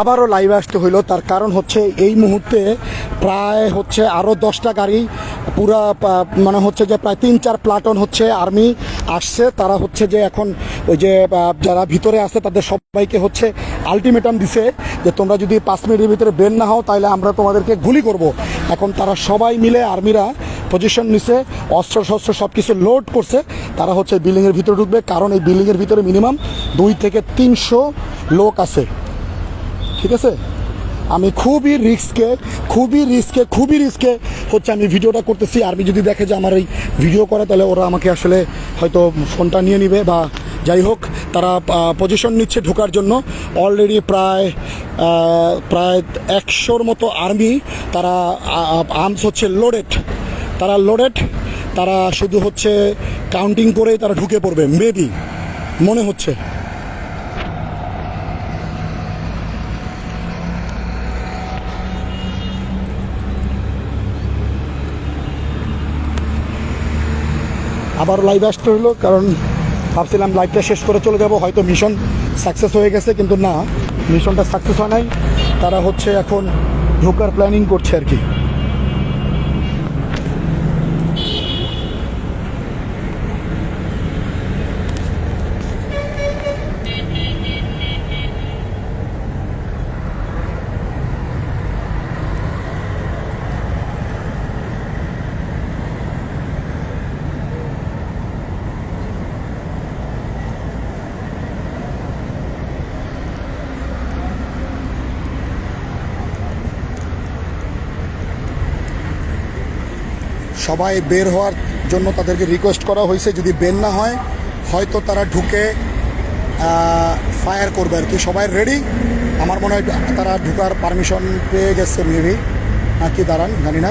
আবারও লাইভে আসতে হইল। তার কারণ হচ্ছে এই মুহূর্তে প্রায় হচ্ছে আরও দশটা গাড়ি, পুরা মানে হচ্ছে যে প্রায় তিন চার প্লাটন হচ্ছে আর্মি আসছে। তারা হচ্ছে যে এখন ওই যে যারা ভিতরে আছে তাদের সবাইকে হচ্ছে আলটিমেটাম দিছে যে তোমরা যদি পাঁচ মিনিটের ভিতরে বের না হও তাহলে আমরা তোমাদেরকে গুলি করব। এখন তারা সবাই মিলে আর্মিরা পজিশন নিছে অস্ত্র শস্ত্র সব কিছু লোড করছে। তারা হচ্ছে বিল্ডিংয়ের ভিতরে ঢুকবে, কারণ এই বিল্ডিংয়ের ভিতরে মিনিমাম দুই থেকে তিনশো লোক আছে। ঠিক আছে? আমি খুবই রিস্কে খুবই রিস্কে খুবই রিস্কে হচ্ছে আমি ভিডিওটা করতেছি। আর্মি যদি দেখে যে আমার এই ভিডিও করে, তাহলে ওরা আমাকে আসলে হয়তো ফোনটা নিয়ে নিবে বা যাই হোক, তারা পজিশন নিচ্ছে ঢোকার জন্য। অলরেডি প্রায় প্রায় একশোর মতো আর্মি তারা আর্মস হচ্ছে লোডেড তারা লোডেড তারা শুধু হচ্ছে কাউন্টিং করেই তারা ঢুকে পড়বে মেবি মনে হচ্ছে। আবার লাইভ আসতে হলো, কারণ ভাবছিলাম লাইভটা শেষ করে চলে যাব, হয়তো মিশন সাকসেস হয়ে গেছে, কিন্তু না মিশনটা সাকসেস হয় নাই। তারা হচ্ছে এখন ঢোকার প্ল্যানিং করছে আর কি। সবাই বের হওয়ার জন্য তাদেরকে রিকোয়েস্ট করা হয়েছে। যদি বের না হয়, হয়তো তারা ঢুকে ফায়ার করবে আর কি। সবাই রেডি আমার মনে হয় তারা ঢুকার পারমিশন পেয়ে গেছে মেবি নাকি দাঁড়ান, জানি না।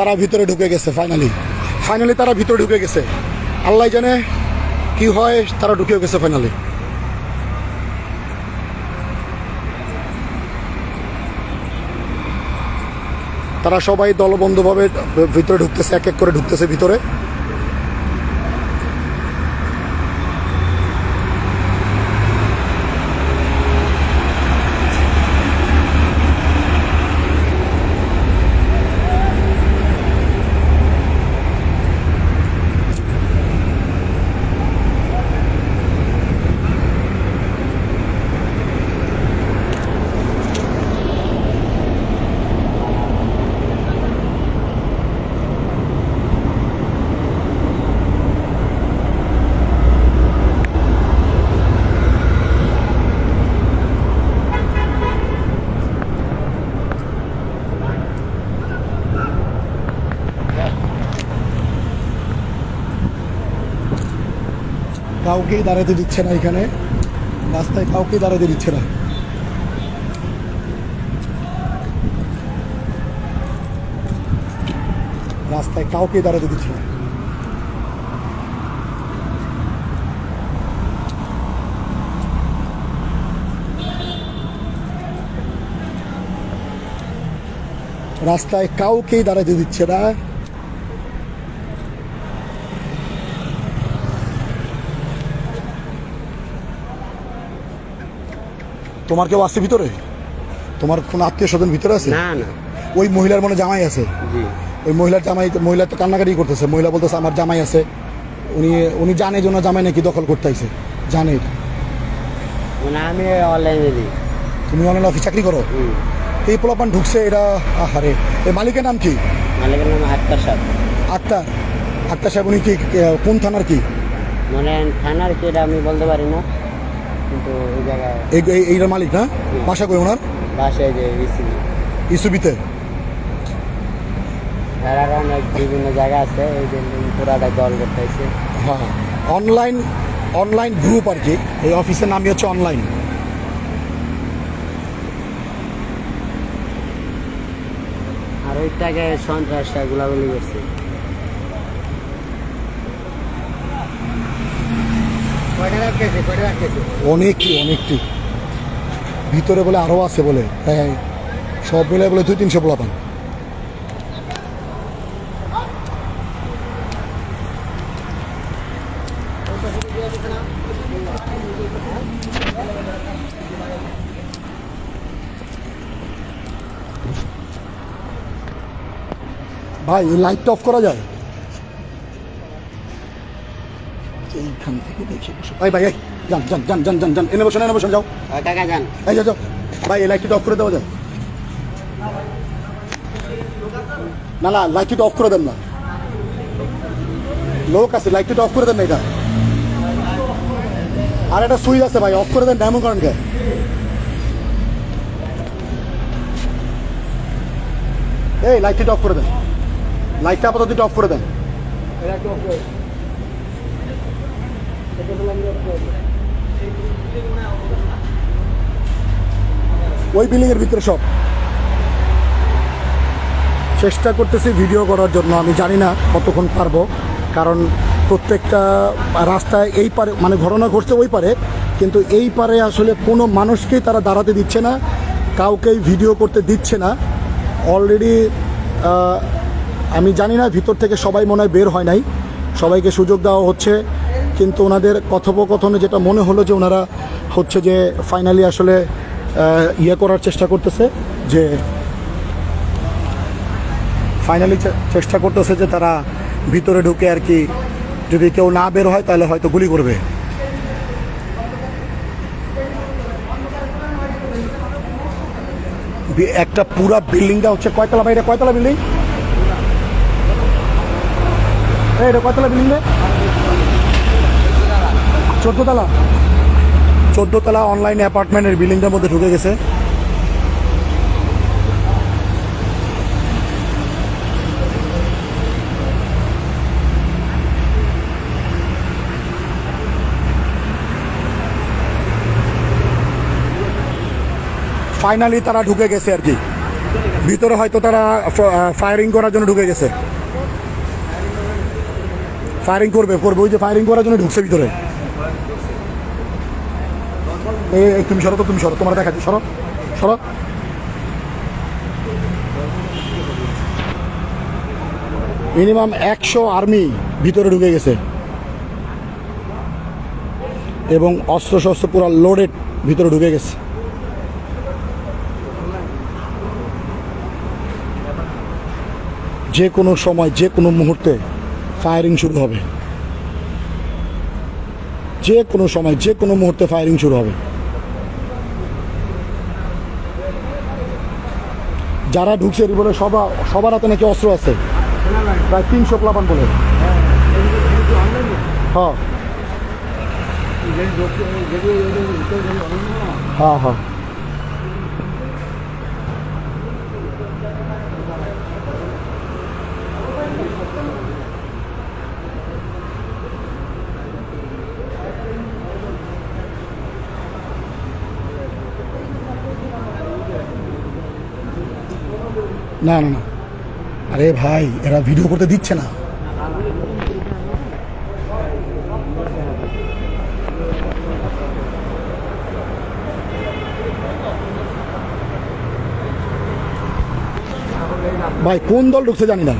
তারা ভিতরে ঢুকে গেছে ফাইনালি ফাইনালি তারা ভিতরে ঢুকে গেছে। আল্লাহ জানে কি হয়, তারা ঢুকেও গেছে ফাইনালি তারা সবাই দলবন্ধভাবে ভিতরে ঢুকতেছে, এক এক করে ঢুকতেছে ভিতরে। কাউকেই দাঁড়াতে দিচ্ছে না এখানে। রাস্তায় কাউকেই দাঁড়াতে দিচ্ছে না। রাস্তায় কাউকেই দাঁড়াতে দিচ্ছে না। রাস্তায় কাউকেই দাঁড়াতে দিচ্ছে না। তোমার কেউ আসছে ভিতরে? তোমার কোনো আত্মীয় স্বজন ভিতরে আছে? না না। ওই মহিলার মনে জামাই আছে? ওই মহিলার জামাই মহিলা তো কান্নাকাটি করতেছে। মহিলা বলতেছে আমার জামাই আছে। উনি উনি জানে জন্য জামাই নাকি দখল করতে আইছে। জানে মানে আমি অনলাইনে দিই। তুমি অনলাইন অফিস চাকরি করো? এই পোলাপান ঢুকছে এটা আহারে। এই মালিকের নাম কি? মালিকের নাম আক্তার সাহেব। আক্তার? আক্তার সাহেব উনি কি কোন থানার কি? মানে থানার কি এটা আমি বলতে পারি না। কিন্তু জায়গায় এই এই- এইটার মালিক না? বাসা কই ওনার? বাসায় যে ইসিবি ইসুবিতে তারা অনেক বিভিন্ন জায়গা আছে এই পুরাটা দল করতেছে। হ্যাঁ। অনলাইন অনলাইন গ্রুপ আর কি। এই অফিসের নামই হচ্ছে অনলাইন। আর ওইটাকে সন্ত্রাসটা গুলাগুলি করছে। অনেকটি অনেকটি। ভিতরে বলে আরও আছে বলে হ্যাঁ সব মিলে বলে দুই তিনশো পোলাপান। ভাই, এই লাইটটা অফ করা যায়? এইখান থেকে দেখি বসো। ভাই ভাই যান যান যান যান যান যান। এনে বসেন এনে বসেন যাও। কাকা যান। এই যাও যাও। ভাই এই লাইটটা অফ করে দেওয়া যায় না না লাইটটা অফ করে দেন না। লোক আছে লাইটটা অফ করে দেন না এটা। আর একটা সুইচ আছে ভাই অফ করে দেন ডায়মন্ড কারেন্ট কে এই লাইটটা অফ করে দেন। লাইটটা আপাতত অফ করে দেন। ওই বিল্ডিং এর ভিতরে সব। চেষ্টা করতেছি ভিডিও করার জন্য, আমি জানি না কতক্ষণ পারব, কারণ প্রত্যেকটা রাস্তায় এই পারে মানে ঘটনা ঘটছে ওই পারে, কিন্তু এই পারে আসলে কোনো মানুষকেই তারা দাঁড়াতে দিচ্ছে না, কাউকেই ভিডিও করতে দিচ্ছে না। অলরেডি আমি জানি না, ভিতর থেকে সবাই মনে হয় বের হয় নাই। সবাইকে সুযোগ দেওয়া হচ্ছে। কিন্তু ওনাদের কথোপকথনে যেটা মনে হলো যে ওনারা হচ্ছে যে ফাইনালি আসলে ইয়ে করার চেষ্টা করতেছে, যে ফাইনালি চেষ্টা করতেছে যে তারা ভিতরে ঢুকে আর কি, যদি কেউ না বের হয় তাহলে হয়তো গুলি করবে। একটা পুরা বিল্ডিংটা হচ্ছে কয়তলা ভাই? এটা কয়তলা বিল্ডিং এটা কয়তলা বিল্ডিং রে? চোদ্দতলা? চোদ্দতলা অনলাইন অ্যাপার্টমেন্টের বিল্ডিংটার মধ্যে ঢুকে গেছে। ফাইনালি তারা ঢুকে গেছে আর কি। ভিতরে হয়তো তারা ফায়ারিং করার জন্য ঢুকে গেছে। ফায়ারিং করবে করবে, ওই যে ফায়ারিং করার জন্য ঢুকছে ভিতরে। এই তুমি সরো তো, তুমি সরো, তোমার দেখাচ্ছি, সরো সরো। মিনিমাম একশো আর্মি ভিতরে ঢুকে গেছে। এবং অস্ত্র শস্ত্র পুরো লোডেড ভিতরে ঢুকে গেছে। যে কোনো সময়, যে কোনো মুহূর্তে ফায়ারিং শুরু হবে। যে কোনো সময়, যে কোনো মুহূর্তে ফায়ারিং শুরু হবে। যারা ঢুকছে বলে সবা সবার হাতে নাকি অস্ত্র আছে। প্রায় তিনশো প্লাবান বলে। হ্যাঁ। হ্যাঁ হ্যাঁ। না না না। আরে ভাই, এরা ভিডিও করতে দিচ্ছে না। ভাই, কোন দল ঢুকছে জানি না।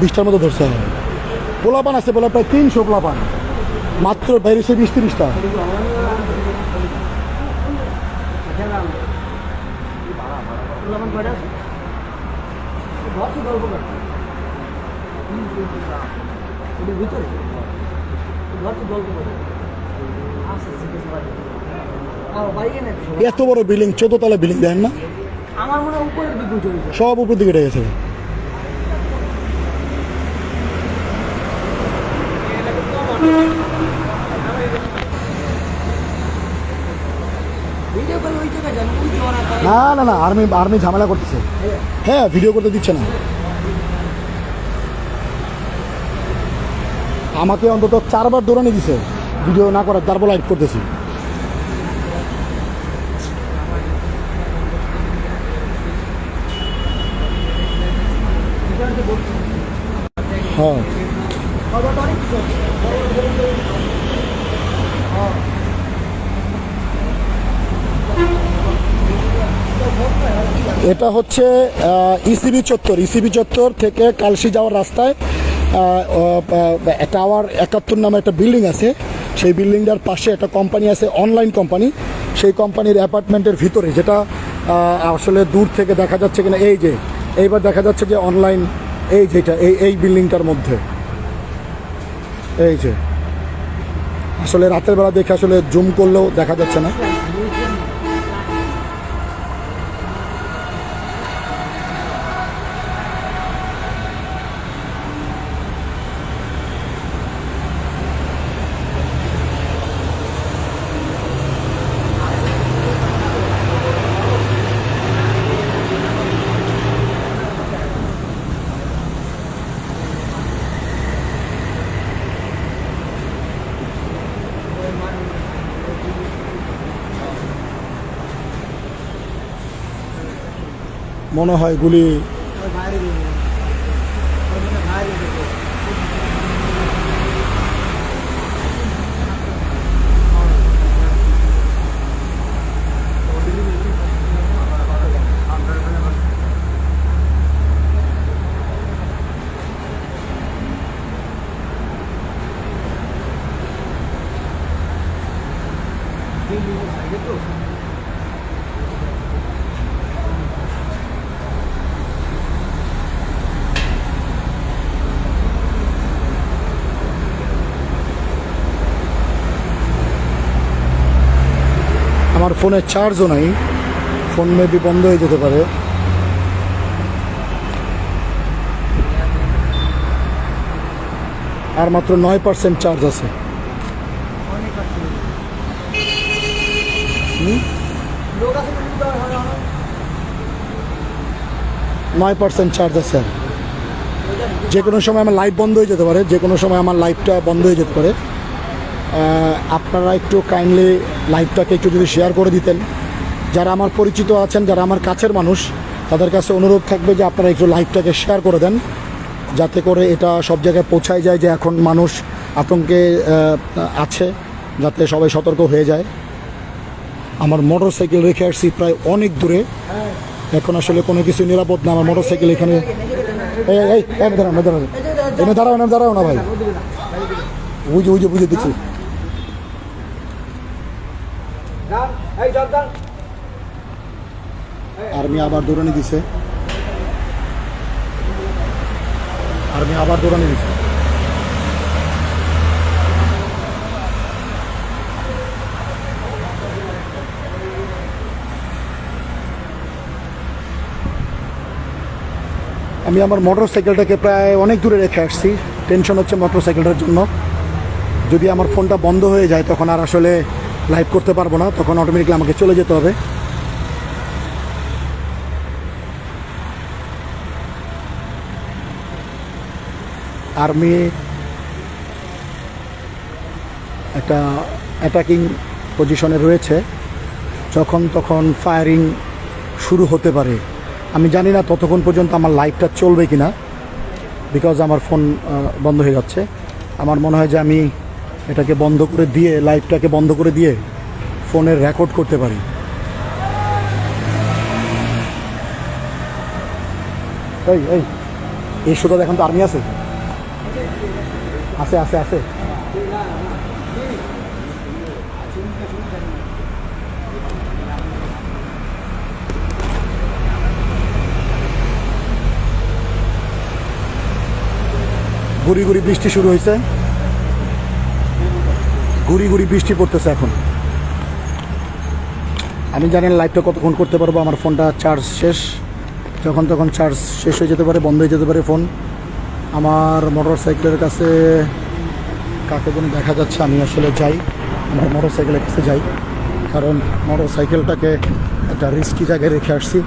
বিশটার মতো ধরছে। পোলাপান আছে বলে প্রায় তিনশো পোলাপান। মাত্র বাইরেছে বিশ তিরিশটা। এত বড় বিল্ডিং চোদ্দ তলা বিল্ডিং দেন না? আমার মনে উপরের দিকে সব উপর দিকে গেছে। না না না আর্মি আর্মি ঝামেলা করতেছে। হ্যাঁ ভিডিও করতে দিচ্ছে না। আমাকে অন্তত চারবার দৌড়ানি দিছে। ভিডিও না করার তারপর লাইট করতেছি। হ্যাঁ। এটা হচ্ছে ইসিবি চত্বর। ইসিবি চত্বর থেকে কালসি যাওয়ার রাস্তায় টাওয়ার একাত্তর নামে একটা বিল্ডিং আছে। সেই বিল্ডিংটার পাশে একটা কোম্পানি আছে, অনলাইন কোম্পানি। সেই কোম্পানির অ্যাপার্টমেন্টের ভিতরে, যেটা আসলে দূর থেকে দেখা যাচ্ছে কিনা, এই যে, এইবার দেখা যাচ্ছে যে অনলাইন, এই যেটা, এই এই বিল্ডিংটার মধ্যে। এই যে, আসলে রাতের বেলা দেখে আসলে জুম করলেও দেখা যাচ্ছে না। মনে হয় গুলি ওই বাইরে বেরিয়ে গেছে। ওই মনে হয় বাইরে বেরিয়ে গেছে। বিল্ডিংয়ের সাইডে তো আমার ফোনে চার্জও নাই। ফোন মেবি বন্ধ হয়ে যেতে পারে। আর মাত্র নয় পার্সেন্ট চার্জ আছে। নয় পার্সেন্ট চার্জ আছে। যে কোনো সময় আমার লাইট বন্ধ হয়ে যেতে পারে, যে কোনো সময় আমার লাইটটা বন্ধ হয়ে যেতে পারে। আপনারা একটু কাইন্ডলি লাইভটাকে একটু যদি শেয়ার করে দিতেন। যারা আমার পরিচিত আছেন, যারা আমার কাছের মানুষ, তাদের কাছে অনুরোধ থাকবে যে আপনারা একটু লাইভটাকে শেয়ার করে দেন। যাতে করে এটা সব জায়গায় পৌঁছায় যায় যে এখন মানুষ আতঙ্কে আছে, যাতে সবাই সতর্ক হয়ে যায়। আমার মোটর সাইকেল রেখে আসছি প্রায় অনেক দূরে। এখন আসলে কোনো কিছু নিরাপদ না, আমার মোটর সাইকেল এখানে এই এই এই, দাঁড়াও না, দাঁড়াও। এনে দাঁড়াও না দাঁড়াও না ভাই। বুঝে বুঝে বুঝে দিচ্ছি যান এই যান যান আর্মি আবার দৌড়ানি দিছে। আর্মি আবার দৌড়ানি দিছে। আমি আমার মোটর সাইকেলটাকে প্রায় অনেক দূরে রেখে আসছি। টেনশন হচ্ছে মোটর সাইকেলটার জন্য। যদি আমার ফোনটা বন্ধ হয়ে যায়, তখন আর আসলে লাইভ করতে পারব না। তখন অটোমেটিকলি আমাকে চলে যেতে হবে। আর্মি একটা অ্যাটাকিং পজিশনে রয়েছে। যখন তখন ফায়ারিং শুরু হতে পারে। আমি জানি না ততক্ষণ পর্যন্ত আমার লাইভটা চলবে কি না বিকজ আমার ফোন বন্ধ হয়ে যাচ্ছে। আমার মনে হয় যে আমি এটাকে বন্ধ করে দিয়ে লাইভটাকে বন্ধ করে দিয়ে ফোনের রেকর্ড করতে পারি। এই এই এই সুদা এখন তো আর্মি আছে? আছে আছে আছে। গুড়ি গুড়ি বৃষ্টি শুরু হয়েছে। গুড়ি গুড়ি বৃষ্টি পড়তেছে এখন। আমি জানি না লাইভটা কতক্ষণ করতে পারব, আমার ফোনটা চার্জ শেষ। যখন তখন চার্জ শেষ হয়ে যেতে পারে, বন্ধ হয়ে যেতে পারে ফোন আমার মোটর সাইকেলের কাছে কাকে কোনো দেখা যাচ্ছে, আমি আসলে যাই। আমার মোটর সাইকেলের কাছে যাই। কারণ মোটর সাইকেলটাকে একটা রিস্কি জায়গায় রেখে আসছি।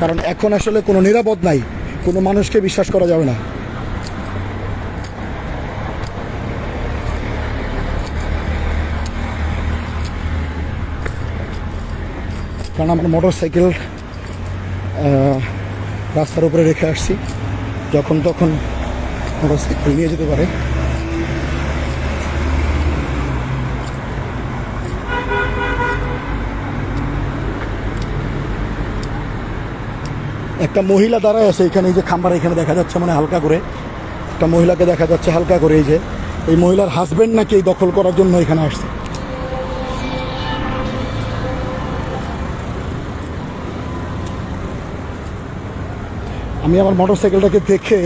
কারণ এখন আসলে কোনো নিরাপদ নাই, কোনো মানুষকে বিশ্বাস করা যাবে না। কারণ আমার মোটর সাইকেল রাস্তার উপরে রেখে আসছি। যখন তখন মোটরসাইকেল নিয়ে যেতে পারে। একটা মহিলা দাঁড়ায় আছে এখানে, এই যে খাম্বার এখানে দেখা যাচ্ছে মানে হালকা করে। একটা মহিলাকে দেখা যাচ্ছে হালকা করে, এই যে। এই মহিলার হাজব্যান্ড নাকি এই দখল করার জন্য এখানে আসছে। আমি আমার মোটর সাইকেলটাকে দেখে,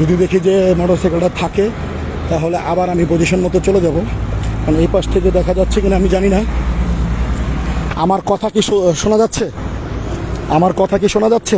যদি দেখি যে মোটর সাইকেলটা থাকে, তাহলে আবার আমি পজিশন মতো চলে যাব। কারণ এই পাশ থেকে দেখা যাচ্ছে কিনা আমি জানি না। আমার কথা কি শোনা যাচ্ছে? আমার কথা কি শোনা যাচ্ছে?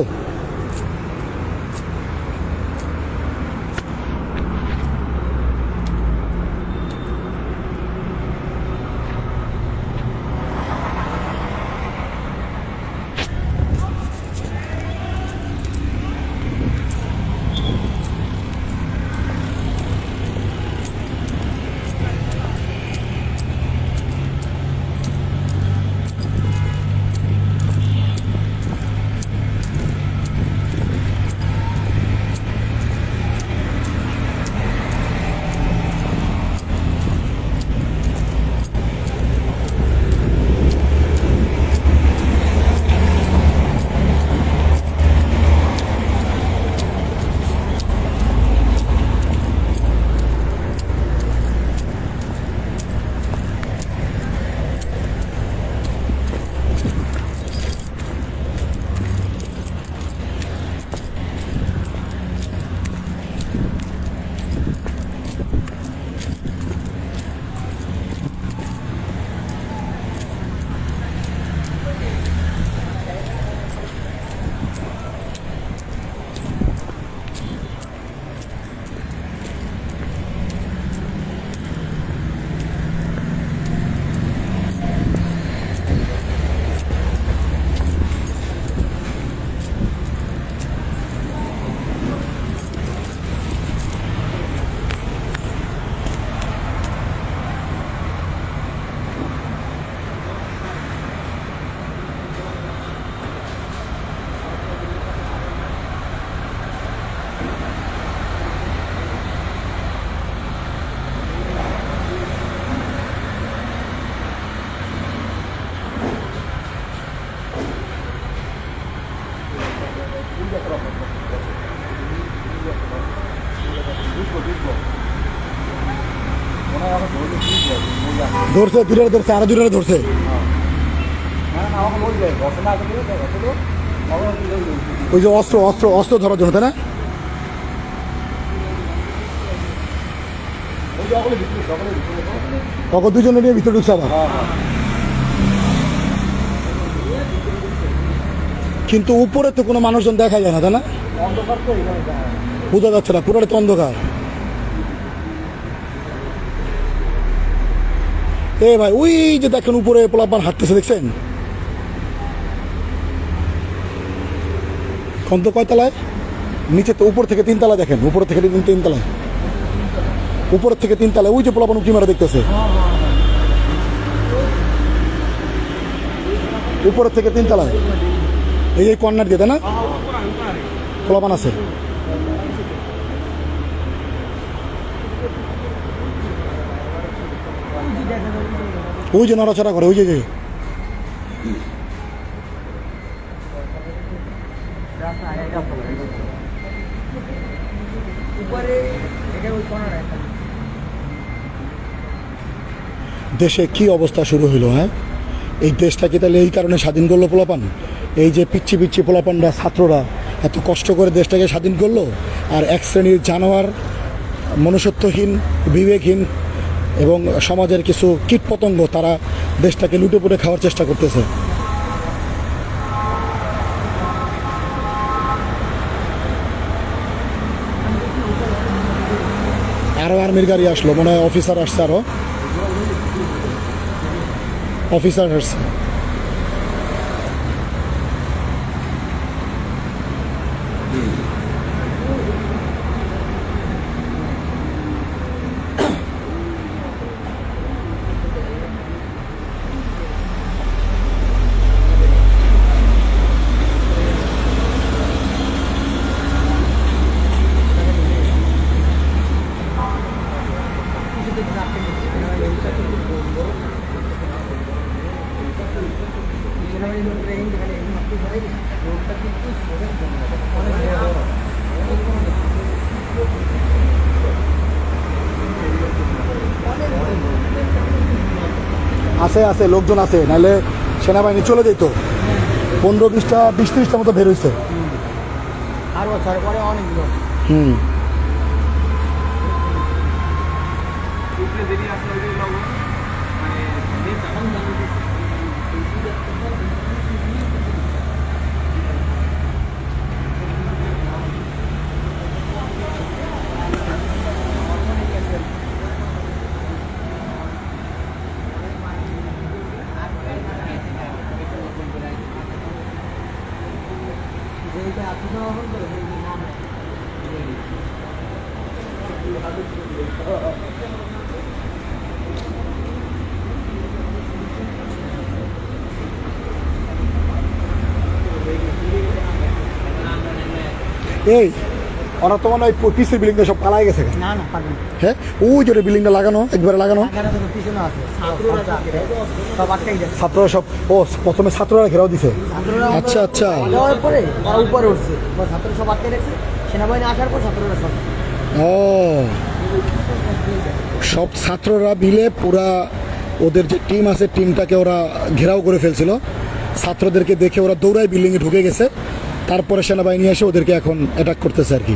ধরছে দূরে ধরছে, আরও দূরে ধরছে। ওই যে অস্ত্র অস্ত্র অস্ত্র ধরার জন্য, তাই না? তখন দুজনে নিয়ে ভিতরে ঢুকছে আবার। কিন্তু উপরে তো কোনো মানুষজন দেখা যায় না, তাই না? বোঝা যাচ্ছে না পুরোটা অন্ধকার। এ ভাই, ওই যে দেখেন উপরে পোলাপান হাঁটতেছে, দেখছেন? কন্ত কয়তলায় নিচে তো উপর থেকে তিনতলা দেখেন, উপর থেকে তিন- তিনতলায় উপরের থেকে তিনতলায় ওই যে পোলাপান উঁকি মারা দেখতেছে। উপরের থেকে তিনতলায় এই এই কর্নার দিয়ে, তাই না? পোলাপান আছে। ওই যে নড়াচড়া করে, ওই যে যে। দেশে কি অবস্থা শুরু হইল হ্যাঁ? এই দেশটাকে তাহলে এই কারণে স্বাধীন করল পোলাপান? এই যে পিচ্ছি পিচ্ছি পোলাপানরা, ছাত্ররা, এত কষ্ট করে দেশটাকে স্বাধীন করল? আর এক শ্রেণির জানোয়ার, মনুষ্যত্বহীন, বিবেকহীন এবং সমাজের কিছু কীটপতঙ্গ তারা দেশটাকে লুটে পুটে খাওয়ার চেষ্টা করতেছে। আরও আর্মির গাড়ি আসলো, মনে হয় অফিসার আসছে আরও অফিসার আসছে। আছে আছে লোকজন আছে নাহলে সেনাবাহিনী চলে যেত। পনেরো বিশটা বিশ ত্রিশটা মতো বের হয়েছে হুম। Hey. ওরা তো মানে ওই পিসির বিল্ডিংটা সব পালাই গেছে। না না হ্যাঁ? ওই যে বিল্ডিংটা লাগানো একবারে লাগানো? ছাত্ররা সব ও প্রথমে ছাত্ররা ঘেরাও দিছে? আচ্ছা আচ্ছা। পরে উপরে উঠছে। ছাত্ররা সব আটকে রেখেছে সেনাবাহিনী আসার পর ছাত্ররা সব ও। সব ছাত্ররা মিলে পুরা ওদের যে টিম আছে টিমটাকে ওরা ঘেরাও করে ফেলছিল। ছাত্রদেরকে দেখে ওরা দৌড়ায় বিল্ডিংয়ে ঢুকে গেছে। তারপরে সেনাবাহিনী এসে ওদেরকে এখন অ্যাটাক করতেছে আর কি।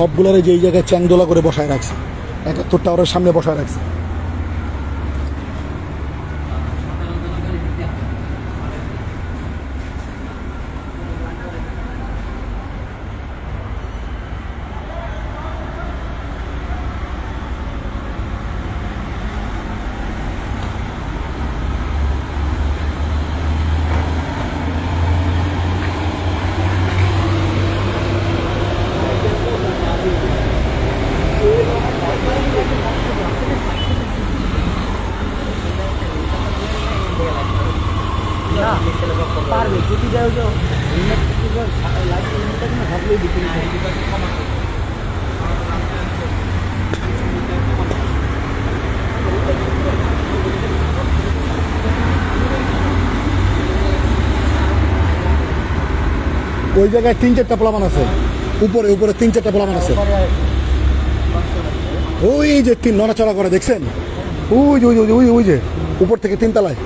সবগুলোর যেই জায়গায় চ্যাংদোলা করে বসায় রাখছে একাত্তর টাওয়ারের সামনে বসায় রাখছে। পারবে। যদি ওই জায়গায় তিন চারটা প্লামান আছে। উপরে উপরে তিন চারটা প্লামান আছে। ওই যে তিন নড়াচড়া করে দেখছেন? ওই যে ওই যে ওই যে, উপর থেকে তিন তিনতলায়।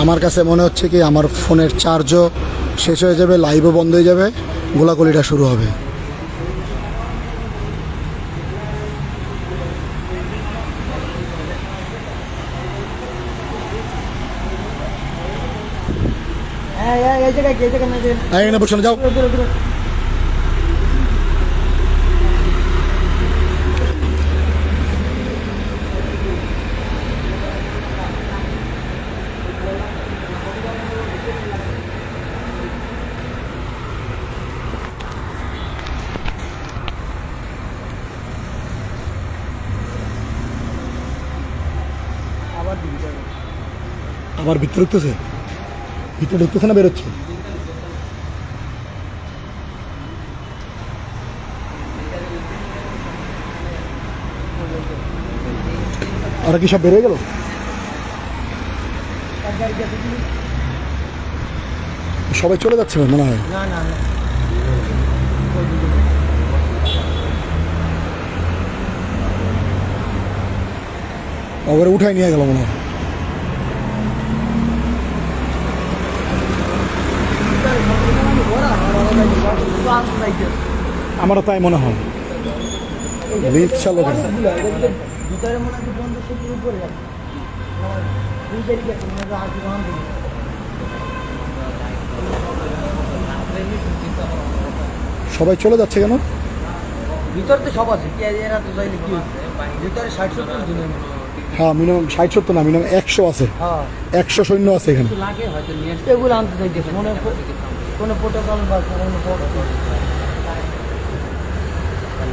আমার কাছে মনে হচ্ছে কি আমার ফোনের চার্জও শেষ হয়ে যাবে লাইভও বন্ধ হয়ে যাবে গোলাগুলিটা শুরু হবে হ্যাঁ হ্যাঁ এই জায়গায় যাও আবার ভিতরে ঢুকতেছে? ভিতরে ঢুকতেছে না বেরোচ্ছে? আর কি সব বেরিয়ে গেল? সবাই চলে যাচ্ছে মনে হয়। ওরে উঠাই নিয়ে গেল মনে হয়। আমারও তাই মনে হয়। লিফট চালু সবাই চলে যাচ্ছে কেন? ভিতরে তো সব আছে এরা তো চাইলে কি ভিতরে ষাট সত্তর জন হ্যাঁ মিনিমাম ষাট সত্তর না মিনিমাম একশো আছে। হ্যাঁ। একশো সৈন্য আছে এখানে। এগুলো আনতে চাইতেছে মনে হয় কোনো প্রোটোকল বা কোনো।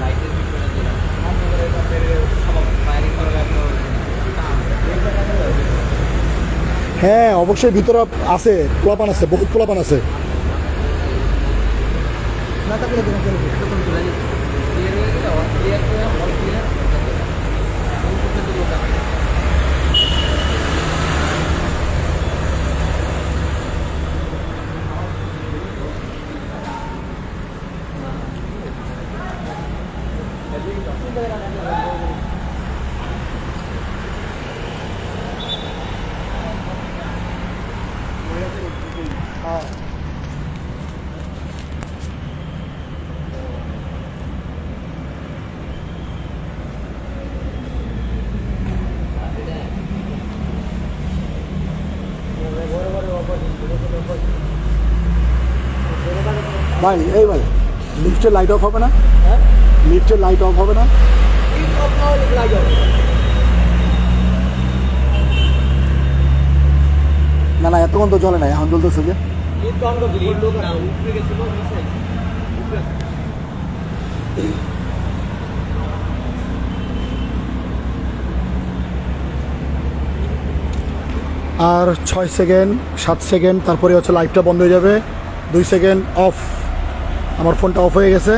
লাইটের বিষয়টা দিলাম। হ্যাঁ অবশ্যই ভিতরে আছে পোলাপান আছে বহুত পোলাপান আছে। না থাকলে দিন চলে যাবে। ক্লিয়ার হয়ে গেলে ক্লিয়ার করে অল ক্লিয়ার হ্যাঁ ভাই, এই ভাই লিফটের লাইট অফ হবে না? লিফটের লাইট অফ হবে না? না না, এতক্ষণ তো চলে নাই, এখন চলতেছে যে। আর ছয় সেকেন্ড, সাত সেকেন্ড, তারপরে হচ্ছে লাইটটা বন্ধ হয়ে যাবে। দুই সেকেন্ড অফ আমার ফোনটা অফ হয়ে গেছে।